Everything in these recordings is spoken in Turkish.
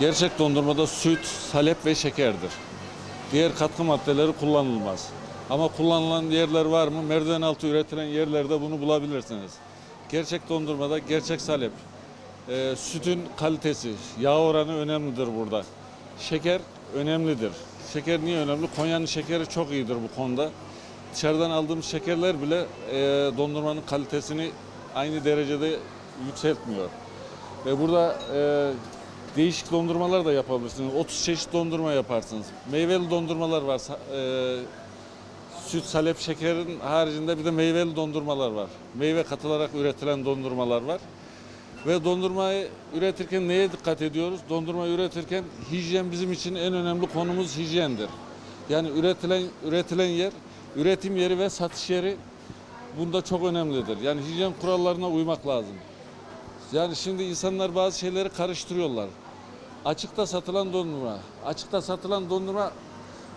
Gerçek dondurmada süt, salep ve şekerdir. Diğer katkı maddeleri kullanılmaz. Ama kullanılan yerler var mı? Merdiven altı üretilen yerlerde bunu bulabilirsiniz. Gerçek dondurmada gerçek salep, e, sütün kalitesi, yağ oranı önemlidir burada. Şeker önemlidir. Şeker niye önemli? Konya'nın şekeri çok iyidir bu konuda. Dışarıdan aldığımız şekerler bile e, dondurmanın kalitesini aynı derecede yükseltmiyor. Ve burada e, değişik dondurmalar da yapabilirsiniz. 30 çeşit dondurma yaparsınız. Meyveli dondurmalar var. E, süt, salep, şekerin haricinde bir de meyveli dondurmalar var. Meyve katılarak üretilen dondurmalar var. Ve dondurmayı üretirken neye dikkat ediyoruz? Dondurma üretirken hijyen bizim için en önemli konumuz hijyendir. Yani üretilen üretilen yer, üretim yeri ve satış yeri bunda çok önemlidir. Yani hijyen kurallarına uymak lazım. Yani şimdi insanlar bazı şeyleri karıştırıyorlar. Açıkta satılan dondurma, açıkta satılan dondurma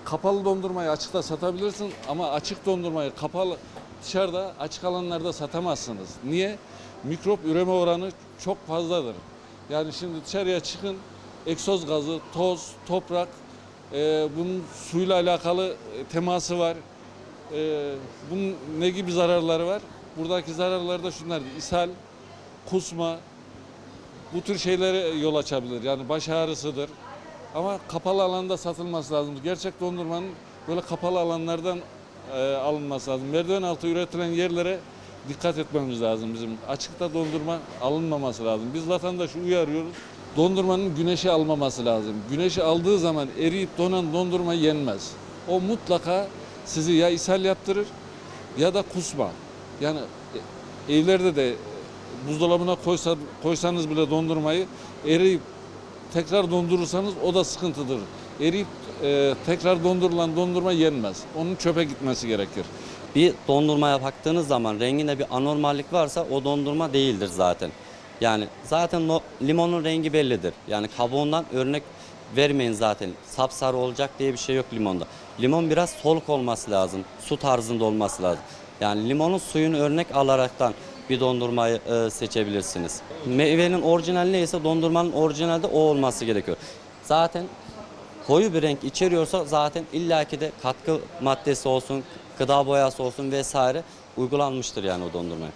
kapalı dondurmayı açıkta satabilirsin ama açık dondurmayı kapalı dışarıda açık alanlarda satamazsınız. Niye? Mikrop üreme oranı çok fazladır. Yani şimdi dışarıya çıkın egzoz gazı, toz, toprak e, bunun suyla alakalı e, teması var. E, bunun ne gibi zararları var? Buradaki zararları da şunlar. ishal, kusma, bu tür şeylere yol açabilir. Yani baş ağrısıdır. Ama kapalı alanda satılması lazım. Gerçek dondurmanın böyle kapalı alanlardan e, alınması lazım. Merdiven altı üretilen yerlere dikkat etmemiz lazım bizim. Açıkta dondurma alınmaması lazım. Biz vatandaşı uyarıyoruz. Dondurmanın güneşe almaması lazım. Güneşe aldığı zaman eriyip donan dondurma yenmez. O mutlaka sizi ya ishal yaptırır ya da kusma. Yani e, evlerde de buzdolabına koysa, koysanız bile dondurmayı eriyip tekrar dondurursanız o da sıkıntıdır. Eriyip e, tekrar dondurulan dondurma yenmez. Onun çöpe gitmesi gerekir. Bir dondurmaya baktığınız zaman renginde bir anormallik varsa o dondurma değildir zaten. Yani zaten o limonun rengi bellidir. Yani kabuğundan örnek vermeyin zaten. Sapsarı olacak diye bir şey yok limonda. Limon biraz soluk olması lazım. Su tarzında olması lazım. Yani limonun suyunu örnek alaraktan bir dondurmayı e, seçebilirsiniz. Meyvenin orijinali neyse dondurmanın orijinalde o olması gerekiyor. Zaten koyu bir renk içeriyorsa zaten illaki de katkı maddesi olsun, gıda boyası olsun vesaire uygulanmıştır yani o dondurmaya.